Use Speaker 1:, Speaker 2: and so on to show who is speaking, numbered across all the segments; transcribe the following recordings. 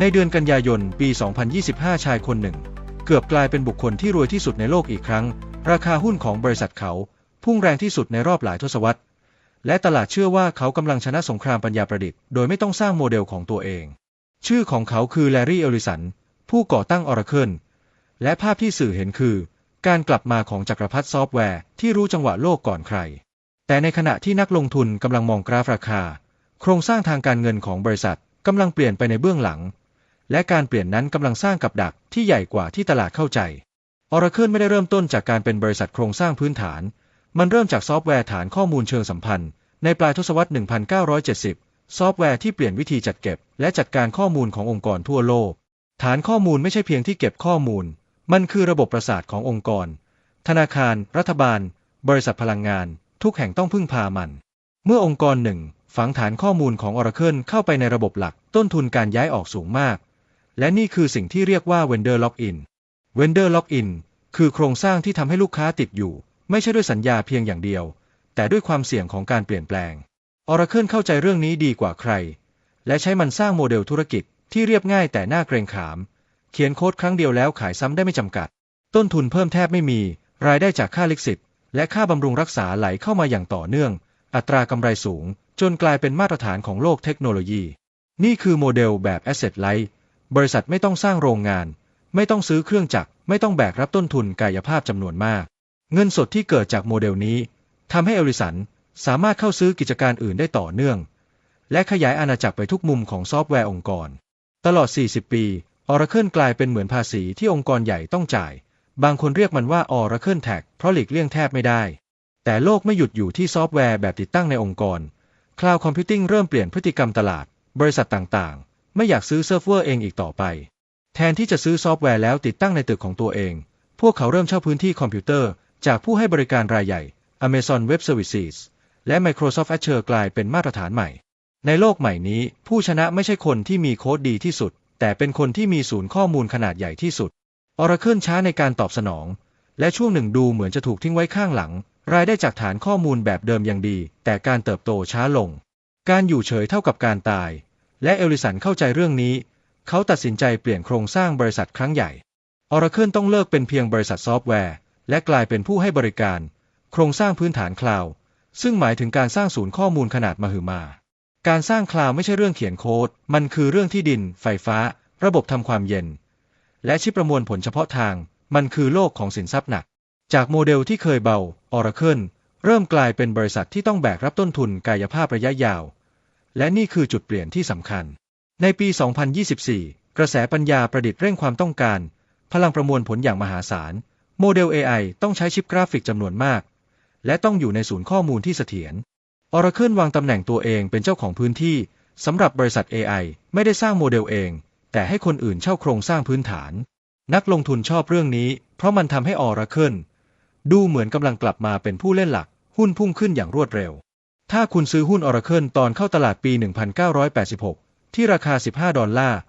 Speaker 1: ในเดือนกันยายนปี 2025 ชายคนหนึ่ง เกือบกลายเป็นบุคคลที่รวยที่สุดในโลกอีกครั้ง ราคาหุ้นของบริษัทเขา พุ่งแรงที่สุดในรอบหลายทศวรรษ และตลาดเชื่อว่าเขากำลังชนะสงครามปัญญาประดิษฐ์โดยไม่ต้องสร้างโมเดลของตัวเอง ชื่อของเขาคือแลรี่เอลิสัน ผู้ก่อตั้ง Oracle และภาพที่สื่อเห็นคือ การกลับมาของจักรพรรดิซอฟต์แวร์ที่รู้จังหวะโลกก่อนใคร แต่ในขณะที่นักลงทุนกำลังมองกราฟราคา โครงสร้างทางการเงินของบริษัทกำลังเปลี่ยนไปในเบื้องหลัง และการเปลี่ยนนั้นกำลังสร้างกับดักที่ใหญ่กว่าที่ตลาดเข้าใจ Oracle ไม่ได้เริ่มต้นจากการเป็นบริษัทโครงสร้างพื้นฐาน มันเริ่มจากซอฟต์แวร์ฐานข้อมูลเชิงสัมพันธ์ ในปลายทศวรรษ 1970 ซอฟต์แวร์ที่เปลี่ยนวิธีจัดเก็บ และจัดการข้อมูลขององค์กรทั่วโลก ฐานข้อมูลไม่ใช่เพียงที่เก็บข้อมูล มันคือระบบประสาทขององค์กร ธนาคาร รัฐบาล บริษัทพลังงาน ทุกแห่งต้องพึ่งพามัน เมื่อองค์กรหนึ่งฝังฐานข้อมูลของ Oracle เข้าไปในระบบหลัก ต้นทุนการย้ายออกสูงมาก และนี่คือสิ่งที่เรียกว่า Vendor Lock-in Vendor Lock-in คือโครงสร้างที่ทำให้ลูกค้าติดอยู่ ไม่ใช่ด้วยสัญญาเพียงอย่างเดียว แต่ด้วยความเสี่ยงของการเปลี่ยนแปลง Oracle เข้าใจเรื่องนี้ดีกว่าใคร และใช้มันสร้างโมเดลธุรกิจที่เรียบง่ายแต่น่าเกรงขาม เขียนโค้ดครั้งเดียวแล้วขายซ้ำได้ไม่จำกัด ต้นทุนเพิ่มแทบไม่มี รายได้จากค่าลิขสิทธิ์และค่าบำรุงรักษาไหลเข้ามาอย่างต่อเนื่อง อัตรากำไรสูง จนกลายเป็นมาตรฐานของโลกเทคโนโลยี นี่คือโมเดลแบบ Asset Light บริษัทไม่ต้องสร้างโรงงาน ไม่ต้องซื้อเครื่องจักร ไม่ต้องแบกรับต้นทุนกายภาพจำนวนมาก เงินสดที่เกิดจากโมเดลนี้ทำให้เอลิสันสามารถเข้าซื้อกิจการอื่นได้ต่อเนื่อง และขยายอาณาจักรไปทุกมุมของซอฟต์แวร์องค์กร ตลอด 40 ปี Oracle กลายเป็นเหมือนภาษีที่องค์กรใหญ่ต้องจ่าย บางคนเรียกมันว่า Oracle Tax เพราะหลีกเลี่ยงแทบไม่ได้ แต่โลกไม่หยุดอยู่ที่ซอฟต์แวร์แบบติดตั้งในองค์กร Cloud Computing เริ่มเปลี่ยนพฤติกรรมตลาด บริษัทต่างๆ ไม่อยากซื้อเซิร์ฟเวอร์เองอีกต่อไป แทนที่จะซื้อซอฟต์แวร์แล้วติดตั้งในตึกของตัวเอง พวกเขาเริ่มเช่าพื้นที่คอมพิวเตอร์ จากผู้ให้บริการรายใหญ่ Amazon Web Services และ Microsoft Azure กลายเป็นมาตรฐานใหม่ ในโลกใหม่นี้ ผู้ชนะไม่ใช่คนที่มีโค้ดดีที่สุด แต่เป็นคนที่มีศูนย์ข้อมูลขนาดใหญ่ที่สุด Oracle ช้าในการตอบสนอง และช่วงหนึ่งดูเหมือนจะถูกทิ้งไว้ข้างหลัง รายได้จากฐานข้อมูลแบบเดิมยังดี แต่การเติบโตช้าลง การอยู่เฉยเท่ากับการตาย และเอลิสันเข้าใจเรื่องนี้ เขาตัดสินใจเปลี่ยนโครงสร้างบริษัทครั้งใหญ่ Oracle ต้องเลิกเป็นเพียงบริษัทซอฟต์แวร์ และกลายเป็นผู้ให้บริการ โครงสร้างพื้นฐานคลาวด์ซึ่งหมายถึงการสร้างศูนย์ข้อมูลขนาดมหึมา การสร้างคลาวด์ไม่ใช่เรื่องเขียนโค้ด มันคือเรื่องที่ดิน ไฟฟ้า ระบบทำความเย็น และชิปประมวลผลเฉพาะทาง มันคือโลกของสินทรัพย์หนัก จากโมเดลที่เคยเบา Oracle เริ่มกลายเป็นบริษัทที่ต้องแบกรับต้นทุนกายภาพระยะยาว และนี่คือจุดเปลี่ยนที่สำคัญ ในปี 2024 กระแสปัญญาประดิษฐ์เร่งความต้องการ พลังประมวลผลอย่างมหาศาล โมเดล AI ต้องใช้ชิปกราฟิกจำนวนมาก และต้องอยู่ในศูนย์ข้อมูลที่เสถียร Oracle วางตำแหน่งตัวเองเป็นเจ้าของพื้นที่สำหรับบริษัท AI ไม่ได้สร้างโมเดลเอง แต่ให้คนอื่นเช่าโครงสร้างพื้นฐาน นักลงทุนชอบเรื่องนี้ เพราะมันทำให้ Oracle ดูเหมือนกำลังกลับมาเป็นผู้เล่นหลัก หุ้นพุ่งขึ้นอย่างรวดเร็ว ถ้าคุณซื้อหุ้น Oracle ตอนเข้าตลาดปี 1986 ที่ราคา 15 ดอลลาร์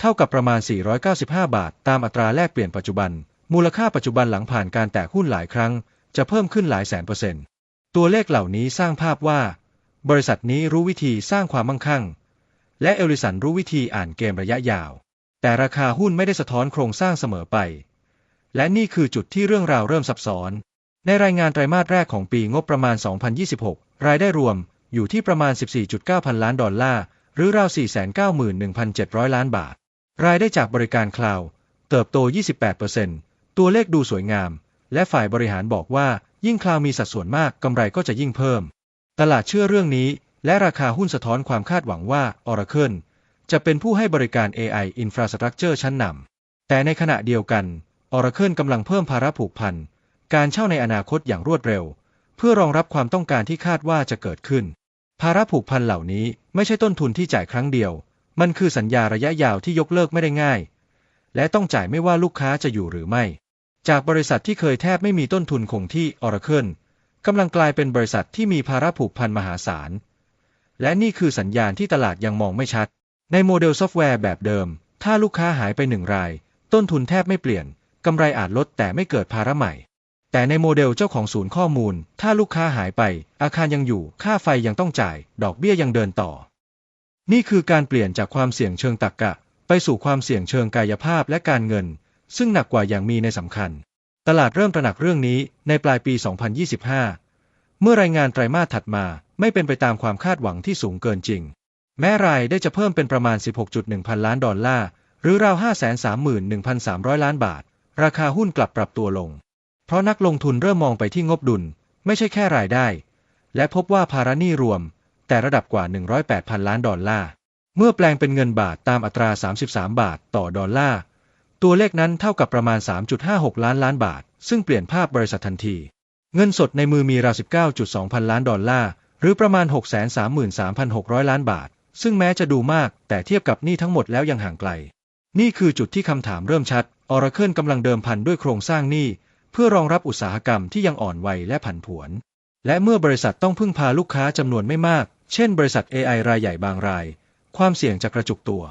Speaker 1: เท่ากับประมาณ 495 บาท ตามอัตราแลกเปลี่ยนปัจจุบัน มูลค่าปัจจุบันหลังผ่านการแตกหุ้นหลายครั้ง จะเพิ่มขึ้นหลายแสนเปอร์เซ็นต์ ตัวเลขเหล่านี้สร้างภาพว่า บริษัทนี้รู้วิธีสร้างความมั่งคั่ง และเอลิสันรู้วิธีอ่านเกมระยะยาว แต่ราคาหุ้นไม่ได้สะท้อนโครงสร้างเสมอไป และนี่คือจุดที่เรื่องราวเริ่มซับซ้อน ในรายงานไตรมาสแรกของปีงบประมาณ 2026 รายได้รวมอยู่ที่ประมาณ 14.9 พันล้านดอลลาร์ หรือราว 491,700 ล้านบาท รายได้จากบริการคลาวด์เติบโต 28%ตัวเลขดูสวยงาม และฝ่ายบริหารบอกว่ายิ่งคลาวมีสัดส่วนมากกำไรก็จะยิ่งเพิ่ม ตลาดเชื่อเรื่องนี้ และราคาหุ้นสะท้อนความคาดหวังว่า Oracle จะเป็นผู้ให้บริการ AI Infrastructure ชั้นนำแต่ในขณะเดียวกัน Oracle กำลังเพิ่มภาระผูกพัน การเช่าในอนาคตอย่างรวดเร็ว เพื่อรองรับความต้องการที่คาดว่าจะเกิดขึ้น ภาระผูกพันเหล่านี้ไม่ใช่ต้นทุนที่จ่ายครั้งเดียว มันคือสัญญาระยะยาวที่ยกเลิกไม่ได้ง่าย และต้องจ่ายไม่ว่าลูกค้าจะอยู่หรือไม่ จากบริษัทที่เคยแทบไม่มีต้นทุนคงที่ Oracle กำลังกลายเป็นบริษัทที่มีภาระผูกพันมหาศาล และนี่คือสัญญาณที่ตลาดยังมองไม่ชัด ในโมเดลซอฟต์แวร์แบบเดิม ถ้าลูกค้าหายไปหนึ่งราย ต้นทุนแทบไม่เปลี่ยน กำไรอาจลดแต่ไม่เกิดภาระใหม่ แต่ในโมเดลเจ้าของศูนย์ข้อมูล ถ้าลูกค้าหายไป อาคารยังอยู่ ค่าไฟยังต้องจ่าย ดอกเบี้ยยังเดินต่อ นี่คือการเปลี่ยนจากความเสี่ยงเชิงตรรกกะ ไปสู่ความเสี่ยงเชิงกายภาพและการเงิน ซึ่งหนักกว่าอย่างมีในสำคัญ ตลาดเริ่มตระหนักเรื่องนี้ในปลายปี 2025 เมื่อรายงานไตรมาสถัดมาไม่เป็นไปตามความคาดหวังที่สูงเกินจริง แม้รายได้จะเพิ่มเป็นประมาณ 16.1 พันล้านดอลลาร์ หรือราว 531,300 ล้านบาท ราคาหุ้นกลับปรับตัวลง เพราะนักลงทุนเริ่มมองไปที่งบดุล ไม่ใช่แค่รายได้ และพบว่าภาระหนี้รวม แต่ระดับกว่า 108พันล้านดอลลาร์ เมื่อแปลงเป็นเงินบาทตามอัตรา 33 บาทต่อดอลลาร์ ตัวเลขนั้นเท่ากับประมาณ 3.56 ล้านล้านบาท ซึ่งเปลี่ยนภาพบริษัททันที เงินสดในมือมีราว 19.2 พันล้านดอลลาร์ หรือประมาณ 633,600 ล้านบาท ซึ่งแม้จะดูมาก แต่เทียบกับหนี้ทั้งหมดแล้วยังห่างไกล นี่คือจุดที่คำถามเริ่มชัด Oracle กำลังเดิมพันด้วยโครงสร้างหนี้ เพื่อรองรับอุตสาหกรรมที่ยังอ่อนวัยและผันผวน และเมื่อบริษัทต้องพึ่งพาลูกค้าจำนวนไม่มาก เช่นบริษัท AI รายใหญ่บางราย ความเสี่ยงจะกระจุกตัว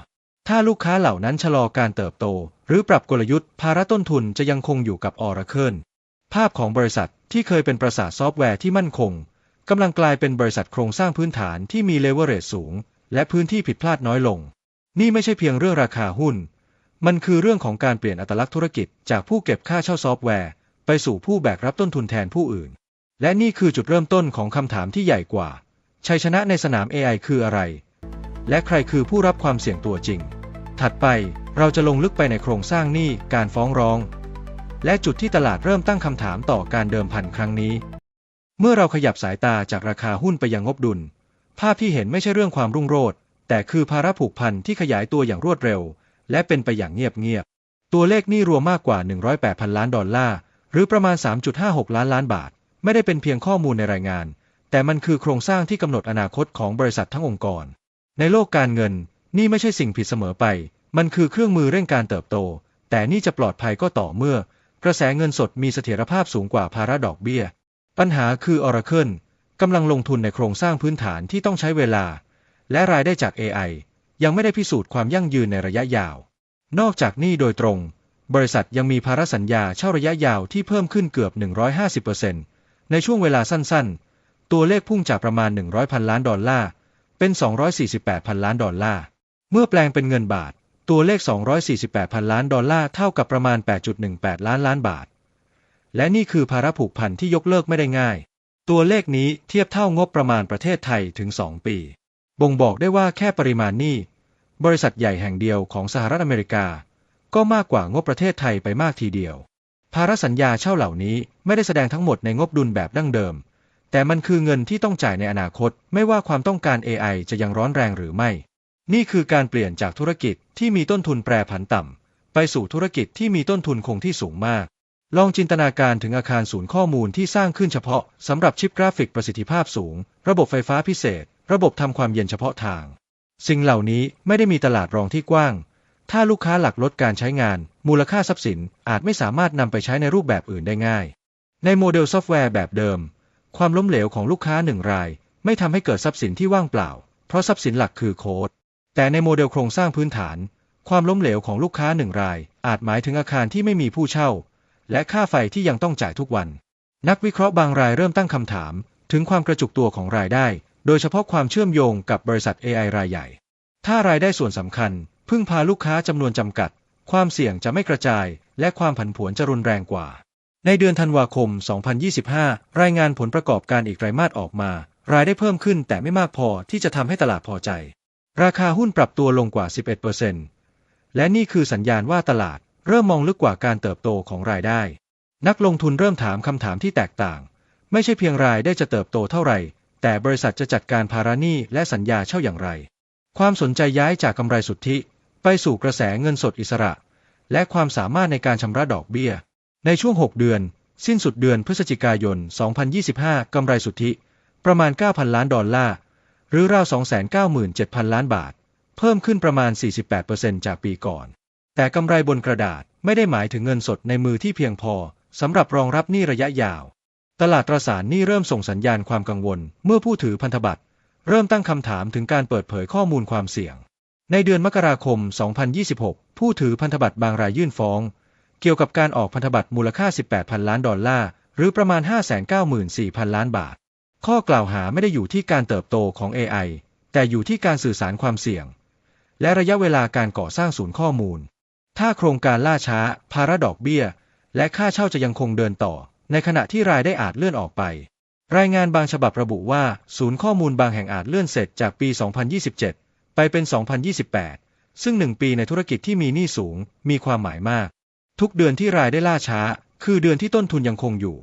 Speaker 1: ถ้าลูกค้าเหล่านั้นชะลอการเติบโต หรือปรับกลยุทธ์ ภาระต้นทุนจะยังคงอยู่กับ Oracle ภาพของบริษัทที่เคยเป็นปราสาทซอฟต์แวร์ที่มั่นคงกำลังกลายเป็นบริษัทโครงสร้างพื้นฐานที่มีเลเวอเรจสูง และพื้นที่ผิดพลาดน้อยลง นี่ไม่ใช่เพียงเรื่องราคาหุ้น มันคือเรื่องของการเปลี่ยนอัตลักษณ์ธุรกิจจากผู้เก็บค่าเช่าซอฟต์แวร์ ไปสู่ผู้แบกรับต้นทุนแทนผู้อื่น และนี่คือจุดเริ่มต้นของคำถามที่ใหญ่กว่า ชัยชนะในสนาม AI คืออะไร และใครคือผู้รับความเสี่ยงตัวจริง ถัดไปเราจะลงลึกไปในโครงสร้างหนี้การฟ้องร้อง และจุดที่ตลาดเริ่มตั้งคำถามต่อการเดิมพันครั้งนี้ เมื่อเราขยับสายตาจากราคาหุ้นไปยังงบดุล ภาพที่เห็นไม่ใช่เรื่องความรุ่งโรจน์แต่คือภาระผูกพันที่ขยายตัวอย่างรวดเร็ว และเป็นไปอย่างเงียบๆตัวเลขหนี้รวมมากกว่า 108พันล้านดอลลาร์ หรือประมาณ 3.56 ล้านล้านบาท ไม่ได้เป็นเพียงข้อมูลในรายงาน แต่มันคือโครงสร้างที่กำหนดอนาคตของบริษัททั้งองค์กร ในโลกการเงิน นี่ไม่ใช่สิ่งผิดเสมอไป มันคือเครื่องมือเร่งการเติบโต แต่นี่จะปลอดภัยก็ต่อเมื่อ กระแสเงินสดมีเสถียรภาพสูงกว่าภาระดอกเบี้ย ปัญหาคือ Oracle กำลังลงทุนในโครงสร้างพื้นฐานที่ต้องใช้เวลา และรายได้จาก AI ยังไม่ได้พิสูจน์ความยั่งยืนในระยะยาว นอกจากนี้โดยตรง บริษัทยังมีภาระสัญญาเช่าระยะยาวที่เพิ่มขึ้นเกือบ 150%ในช่วงเวลาสั้นๆ ตัวเลขพุ่งจากประมาณ 100พันล้านดอลลาร์ เป็น 248พันล้านดอลลาร์ เมื่อแปลงเป็นเงินบาท ตัวเลข 248พันล้านดอลลาร์เท่ากับประมาณ 8.18 ล้านล้านบาท และนี่คือภาระผูกพันที่ยกเลิกไม่ได้ง่าย ตัวเลขนี้เทียบเท่างบประมาณประเทศไทยถึง 2 ปี บ่งบอกได้ว่าแค่ปริมาณหนี้ บริษัทใหญ่แห่งเดียวของสหรัฐอเมริกา ก็มากกว่างบประเทศไทยไปมากทีเดียว ภาระสัญญาเช่าเหล่านี้ไม่ได้แสดงทั้งหมดในงบดุลแบบดั้งเดิม แต่มันคือเงินที่ต้องจ่ายในอนาคต ไม่ว่าความต้องการ AI จะยังร้อนแรงหรือไม่ นี่คือการเปลี่ยนจากธุรกิจที่มีต้นทุนแปรผันต่ำ ไปสู่ธุรกิจที่มีต้นทุนคงที่สูงมาก ลองจินตนาการถึงอาคารศูนย์ข้อมูลที่สร้างขึ้นเฉพาะสำหรับชิปกราฟิกประสิทธิภาพสูง ระบบไฟฟ้าพิเศษ ระบบทำความเย็นเฉพาะทาง สิ่งเหล่านี้ไม่ได้มีตลาดรองที่กว้าง ถ้าลูกค้าหลักลดการใช้งาน มูลค่าทรัพย์สินอาจไม่สามารถนำไปใช้ในรูปแบบอื่นได้ง่าย ในโมเดลซอฟต์แวร์แบบเดิม ความล้มเหลวของลูกค้าหนึ่งราย ไม่ทำให้เกิดทรัพย์สินที่ว่างเปล่า เพราะทรัพย์สินหลักคือโค้ด แต่ในโมเดลโครงสร้างพื้นฐาน ความล้มเหลวของลูกค้าหนึ่งราย อาจหมายถึงอาคารที่ไม่มีผู้เช่า และค่าไฟที่ยังต้องจ่ายทุกวัน นักวิเคราะห์บางรายเริ่มตั้งคำถาม ถึงความกระจุกตัวของรายได้ โดยเฉพาะความเชื่อมโยงกับบริษัท AI รายใหญ่ ถ้ารายได้ส่วนสำคัญ พึ่งพาลูกค้าจำนวนจำกัด ความเสี่ยงจะไม่กระจาย และความผันผวนจะรุนแรงกว่า ในเดือนธันวาคม 2025 รายงานผลประกอบการอีกไตรมาสออกมา รายได้เพิ่มขึ้นแต่ไม่มากพอที่จะทำให้ตลาดพอใจ ราคาหุ้นปรับตัวลงกว่า 11%และนี่คือสัญญาณว่าตลาดเริ่มมองลึกกว่าการเติบโตของรายได้ นักลงทุนเริ่มถามคำถามที่แตกต่าง ไม่ใช่เพียงรายได้จะเติบโตเท่าไหร่ แต่บริษัทจะจัดการภาระหนี้และสัญญาเช่าอย่างไร ความสนใจย้ายจากกำไรสุทธิ ไปสู่กระแสเงินสดอิสระ และความสามารถในการชำระดอกเบี้ย ในช่วง 6 เดือน สิ้นสุดเดือนพฤศจิกายน 2025 กำไรสุทธิ ประมาณ 9,000 ล้านดอลลาร์ หรือราว 297,000 ล้านบาท เพิ่มขึ้นประมาณ 48%จากปีก่อน แต่กำไรบนกระดาษไม่ได้หมายถึงเงินสดในมือที่เพียงพอสำหรับรองรับหนี้ระยะยาว ตลาดตราสารหนี้เริ่มส่งสัญญาณความกังวล เมื่อผู้ถือพันธบัตรเริ่มตั้งคำถามถึงการเปิดเผยข้อมูลความเสี่ยง ในเดือนมกราคม 2026 ผู้ถือพันธบัตรบางรายยื่นฟ้อง เกี่ยวกับการออกพันธบัตรมูลค่า 18,000 ล้านดอลลาร์ หรือประมาณ 594,000 ล้านบาท ข้อกล่าวหาไม่ได้อยู่ที่การเติบโตของ AI แต่อยู่ที่การสื่อสารความเสี่ยง และระยะเวลาการก่อสร้างศูนย์ข้อมูล ถ้าโครงการล่าช้า ภาระดอกเบี้ย และค่าเช่าจะยังคงเดินต่อ ในขณะที่รายได้อาจเลื่อนออกไป รายงานบางฉบับระบุว่า ศูนย์ข้อมูลบางแห่งอาจเลื่อนเสร็จจากปี 2027 ไปเป็น 2028 ซึ่งหนึ่งปีในธุรกิจที่มีหนี้สูง มีความหมายมาก ทุกเดือนที่รายได้ล่าช้า คือเดือนที่ต้นทุนยังคงอยู่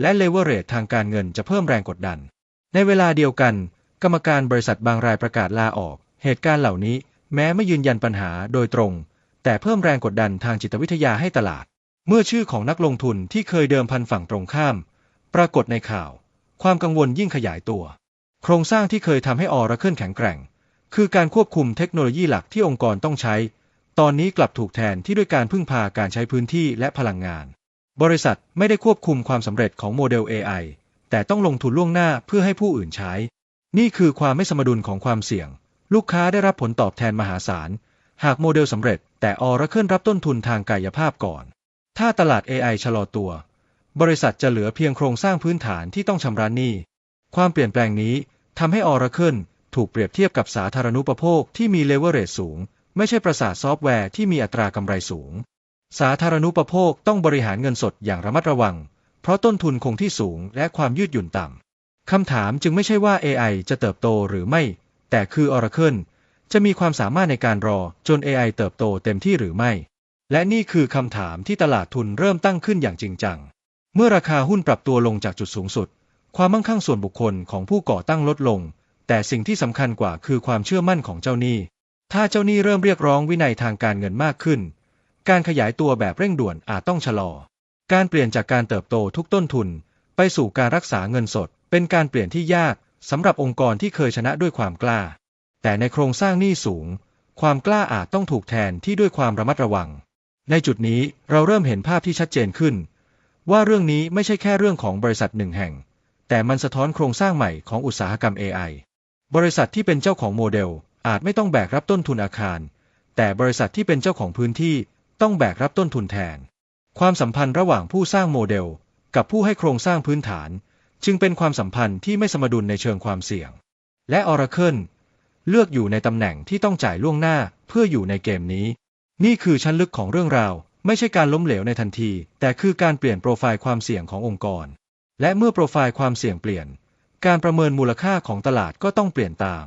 Speaker 1: และเลเวอเรจทางการเงินจะเพิ่มแรงกดดัน ในเวลาเดียวกัน กรรมการบริษัทบางรายประกาศลาออก เหตุการณ์เหล่านี้ แม้ไม่ยืนยันปัญหาโดยตรง แต่เพิ่มแรงกดดันทางจิตวิทยาให้ตลาด เมื่อชื่อของนักลงทุนที่เคยเดิมพันฝั่งตรงข้าม ปรากฏในข่าว ความกังวลยิ่งขยายตัว โครงสร้างที่เคยทำให้ออร์เคิลแข็งแกร่ง คือการควบคุมเทคโนโลยีหลักที่องค์กรต้องใช้ ตอนนี้กลับถูกแทนที่ด้วยการพึ่งพาการใช้พื้นที่และพลังงาน บริษัทไม่ได้ควบคุมความสำเร็จของโมเดล AI แต่ต้องลงทุนล่วงหน้าเพื่อให้ผู้อื่นใช้ นี่คือความไม่สมดุลของความเสี่ยง ลูกค้าได้รับผลตอบแทนมหาศาล หากโมเดลสำเร็จ แต่ออร์เคิลรับต้นทุนทางกายภาพก่อน ถ้าตลาด AI ชะลอตัว บริษัทจะเหลือเพียงโครงสร้างพื้นฐานที่ต้องชำระหนี้ ความเปลี่ยนแปลงนี้ทำให้ออร์เคิล ถูกเปรียบเทียบกับสาธารณูปโภคที่มีเลเวอเรจสูง ไม่ใช่ประสาทซอฟต์แวร์ที่มีอัตรากำไรสูง สาธารณูปโภคต้องบริหารเงินสดอย่างระมัดระวัง เพราะต้นทุนคงที่สูงและความยืดหยุ่นต่ำคำถามจึงไม่ใช่ว่า AI จะเติบโตหรือไม่ แต่คือ Oracle จะมีความสามารถในการรอจน AI เติบโตเต็มที่หรือไม่ และนี่คือคำถามที่ตลาดทุนเริ่มตั้งขึ้นอย่างจริงจัง เมื่อราคาหุ้นปรับตัวลงจากจุดสูงสุด ความมั่งคั่งส่วนบุคคลของผู้ก่อตั้งลดลง แต่สิ่งที่สำคัญกว่าคือความเชื่อมั่นของเจ้าหนี้ ถ้าเจ้าหนี้เริ่มเรียกร้องวินัยทางการเงินมากขึ้น การขยายตัวแบบเร่งด่วนอาจต้องชะลอ การเปลี่ยนจากการเติบโตทุกต้นทุน ไปสู่การรักษาเงินสด เป็นการเปลี่ยนที่ยากสำหรับองค์กรที่เคยชนะด้วยความกล้า แต่ในโครงสร้างหนี้สูง ความกล้าอาจต้องถูกแทนที่ด้วยความระมัดระวัง ในจุดนี้เราเริ่มเห็นภาพที่ชัดเจนขึ้น ว่าเรื่องนี้ไม่ใช่แค่เรื่องของบริษัทหนึ่งแห่ง แต่มันสะท้อนโครงสร้างใหม่ของอุตสาหกรรม AI บริษัทที่เป็นเจ้าของโมเดลอาจไม่ต้องแบกรับต้นทุนอาคาร แต่บริษัทที่เป็นเจ้าของพื้นที่ต้องแบกรับต้นทุนแทน ความสัมพันธ์ระหว่างผู้สร้างโมเดล กับผู้ให้โครงสร้างพื้นฐาน จึงเป็นความสัมพันธ์ที่ไม่สมดุลในเชิงความเสี่ยง และ Oracle เลือกอยู่ในตำแหน่งที่ต้องจ่ายล่วงหน้าเพื่ออยู่ในเกมนี้ นี่คือชั้นลึกของเรื่องราว ไม่ใช่การล้มเหลวในทันที แต่คือการเปลี่ยนโปรไฟล์ความเสี่ยงขององค์กร และเมื่อโปรไฟล์ความเสี่ยงเปลี่ยน การประเมินมูลค่าของตลาดก็ต้องเปลี่ยนตาม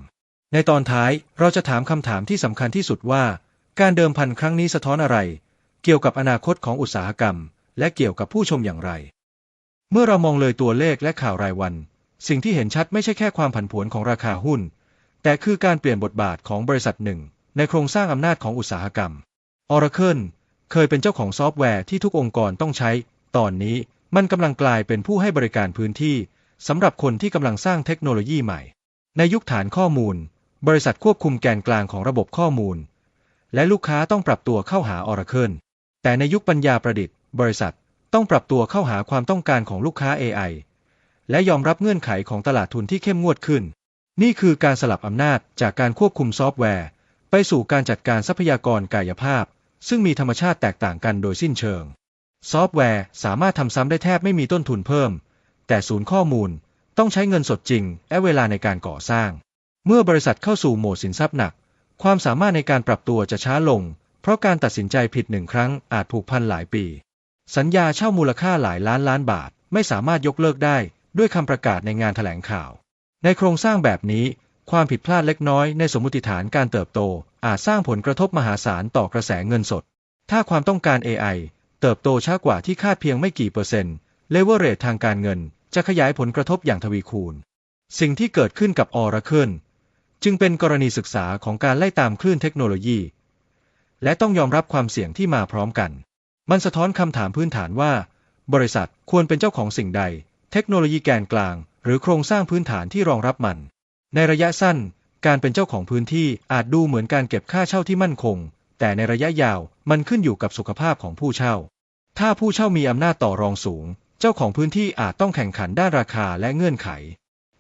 Speaker 1: ในตอนท้ายเราจะถามคำถามที่สำคัญที่สุดว่า การเดิมพันครั้งนี้สะท้อนอะไร เกี่ยวกับอนาคตของอุตสาหกรรม และเกี่ยวกับผู้ชมอย่างไร เมื่อเรามองเลยตัวเลขและข่าวรายวัน สิ่งที่เห็นชัดไม่ใช่แค่ความผันผวนของราคาหุ้น แต่คือการเปลี่ยนบทบาทของบริษัทหนึ่ง ในโครงสร้างอำนาจของอุตสาหกรรม Oracle เคยเป็นเจ้าของซอฟต์แวร์ที่ทุกองค์กรต้องใช้ ตอนนี้มันกำลังกลายเป็นผู้ให้บริการพื้นที่ สำหรับคนที่กำลังสร้างเทคโนโลยีใหม่ ในยุคฐานข้อมูล บริษัทควบคุมแกนกลางของระบบข้อมูล และลูกค้าต้องปรับตัวเข้าหา Oracle แต่ในยุคปัญญาประดิษฐ์ บริษัทต้องปรับตัวเข้าหาความต้องการของลูกค้า AI และยอมรับเงื่อนไขของตลาดทุนที่เข้มงวดขึ้น นี่คือการสลับอำนาจจากการควบคุมซอฟต์แวร์ ไปสู่การจัดการทรัพยากรกายภาพ ซึ่งมีธรรมชาติแตกต่างกันโดยสิ้นเชิง ซอฟต์แวร์สามารถทำซ้ำได้แทบไม่มีต้นทุนเพิ่ม แต่ศูนย์ข้อมูลต้องใช้เงินสดจริง และเวลาในการก่อสร้าง เมื่อบริษัทเข้าสู่โหมดสินทรัพย์หนัก ความสามารถในการปรับตัวจะช้าลง เพราะการตัดสินใจผิดหนึ่งครั้งอาจผูกพันหลายปี สัญญาเช่ามูลค่าหลายล้านล้านบาท ไม่สามารถยกเลิกได้ด้วยคำประกาศในงานถแถลงข่าว ในโครงสร้างแบบนี้ ความผิดพลาดเล็กน้อยในสมมติฐานการเติบโต อาจสร้างผลกระทบมหาศาลต่อกระแสเงินสด ถ้าความต้องการ AI เติบโตช้ากว่าที่คาดเพียงไม่กี่เปอร์เซ็นต์เลเวอเรททางการเงิน จะขยายผลกระทบอย่างทวีคูณ สิ่งที่เกิดขึ้นกับ Oracle จึงเป็นกรณีศึกษาของการไล่ตามคลื่นเทคโนโลยี และต้องยอมรับความเสี่ยงที่มาพร้อมกัน มันสะท้อนคำถามพื้นฐานว่า บริษัทควรเป็นเจ้าของสิ่งใด เทคโนโลยีแกนกลาง หรือโครงสร้างพื้นฐานที่รองรับมัน ในระยะสั้น การเป็นเจ้าของพื้นที่อาจดูเหมือนการเก็บค่าเช่าที่มั่นคง แต่ในระยะยาวมันขึ้นอยู่กับสุขภาพของผู้เช่า ถ้าผู้เช่ามีอำนาจต่อรองสูง เจ้าของพื้นที่อาจต้องแข่งขันด้านราคาและเงื่อนไข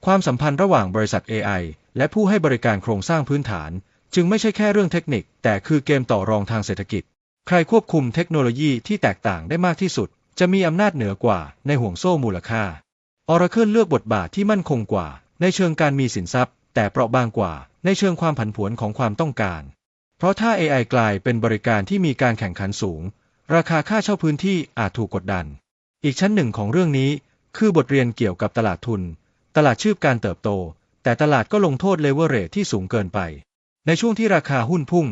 Speaker 1: ความสัมพันธ์ระหว่างบริษัท AI และผู้ให้บริการโครงสร้างพื้นฐาน จึงไม่ใช่แค่เรื่องเทคนิค แต่คือเกมต่อรองทางเศรษฐกิจ ใครควบคุมเทคโนโลยีที่แตกต่างได้มากที่สุด จะมีอำนาจเหนือกว่าในห่วงโซ่มูลค่า Oracle เลือกบทบาทที่มั่นคงกว่า ในเชิงการมีสินทรัพย์ แต่เปราะบางกว่าในเชิงความผันผวนของความต้องการ เพราะถ้า AI กลายเป็นบริการที่มีการแข่งขันสูง ราคาค่าเช่าพื้นที่อาจถูกกดดัน อีกชั้นหนึ่งของเรื่องนี้ คือบทเรียนเกี่ยวกับตลาดทุน ตลาดชืบการเติบโต แต่ตลาดก็ลงโทษเลเวอเรทที่สูงเกินไป ในช่วงที่ราคาหุ้นพุ่ง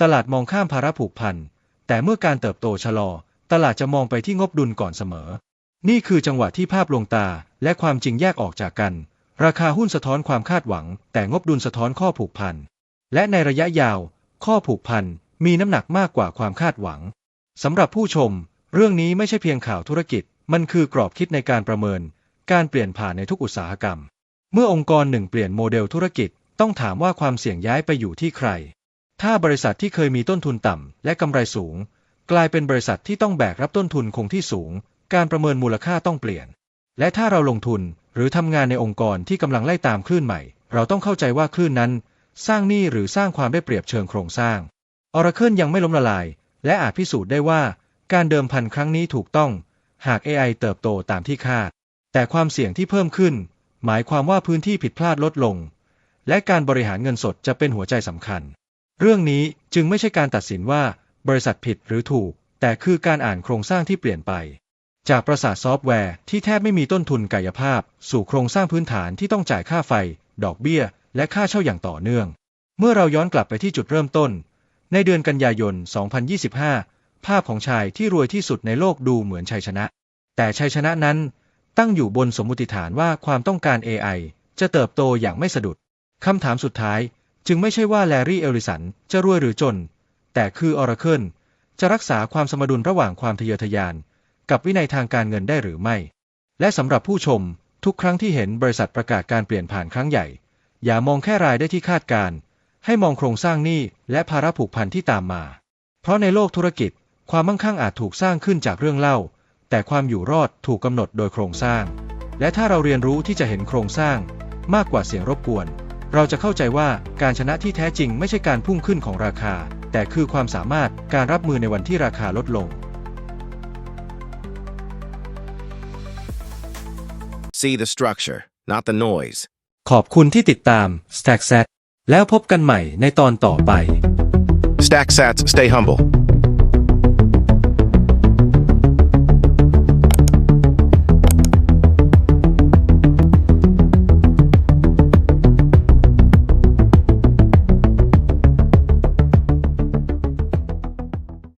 Speaker 1: ตลาดมองข้ามภาระผูกพัน แต่เมื่อการเติบโตชะลอ ตลาดจะมองไปที่งบดุลก่อนเสมอ นี่คือจังหวะที่ภาพลวงตาและความจริงแยกออกจากกัน ราคาหุ้นสะท้อนความคาดหวัง แต่งบดุลสะท้อนข้อผูกพัน และในระยะยาว ข้อผูกพันมีน้ำหนักมากกว่าความคาดหวังสำหรับผู้ชม เรื่องนี้ไม่ใช่เพียงข่าวธุรกิจ มันคือกรอบคิดในการประเมิน การเปลี่ยนผ่านในทุกอุตสาหกรรม เมื่อองค์กรหนึ่งเปลี่ยนโมเดลธุรกิจ ต้องถามว่าความเสี่ยงย้ายไปอยู่ที่ใคร ถ้าบริษัทที่เคยมีต้นทุนต่ำและกำไรสูง กลายเป็นบริษัทที่ต้องแบกรับต้นทุนคงที่สูง การประเมินมูลค่าต้องเปลี่ยน และถ้าเราลงทุนหรือทำงานในองค์กรที่กำลังไล่ตามคลื่นใหม่ เราต้องเข้าใจว่าคลื่นนั้น สร้างหนี้หรือสร้างความได้เปรียบเชิงโครงสร้าง Oracle ยังไม่ล้มละลาย และอาจพิสูจน์ได้ว่า การเดิมพันครั้งนี้ถูกต้อง หาก AI เติบโตตามที่คาด แต่ความเสี่ยงที่เพิ่มขึ้น หมายความว่าพื้นที่ผิดพลาดลดลง และการบริหารเงินสดจะเป็นหัวใจสำคัญ เรื่องนี้จึงไม่ใช่การตัดสินว่าบริษัทผิดหรือถูก แต่คือการอ่านโครงสร้างที่เปลี่ยนไป จากประสาทซอฟต์แวร์ที่แทบไม่มีต้นทุนกายภาพ สู่โครงสร้างพื้นฐานที่ต้องจ่ายค่าไฟ ดอกเบี้ย และค่าเช่าอย่างต่อเนื่อง เมื่อเราย้อนกลับไปที่จุดเริ่มต้น ในเดือนกันยายน 2025 ภาพของชายที่รวยที่สุดในโลกดูเหมือนชัยชนะ แต่ชัยชนะนั้นตั้งอยู่บนสมมติฐานว่าความต้องการ AI จะเติบโตอย่างไม่สะดุด คำถามสุดท้ายจึงไม่ใช่ว่าแลรี่เอลิสันจะรวยหรือจน แต่คือ Oracle จะรักษาความสมดุลระหว่างความทะเยอทะยาน กับวินัยทางการเงินได้หรือไม่ และสำหรับผู้ชมทุกครั้งที่เห็นบริษัทประกาศการเปลี่ยนผ่านครั้งใหญ่ อย่ามองแค่รายได้ที่คาดการณ์ให้มองโครงสร้างหนี้และภาระผูกพันที่ตามมา เพราะในโลกธุรกิจ ความมั่งคั่งอาจถูกสร้างขึ้นจากเรื่องเล่า แต่ความอยู่รอดถูกกำหนดโดยโครงสร้าง และถ้าเราเรียนรู้ที่จะเห็นโครงสร้าง มากกว่าเสียงรบกวน เราจะเข้าใจว่าการชนะที่แท้จริงไม่ใช่การพุ่งขึ้นของราคา แต่คือความสามารถการรับมือในวันที่ราคาลดลง
Speaker 2: See the structure, not the noise.
Speaker 1: ขอบคุณที่ติดตาม Stack Set แล้วพบกันใหม่ในตอนต่อไป
Speaker 2: Stack sats, stay humble.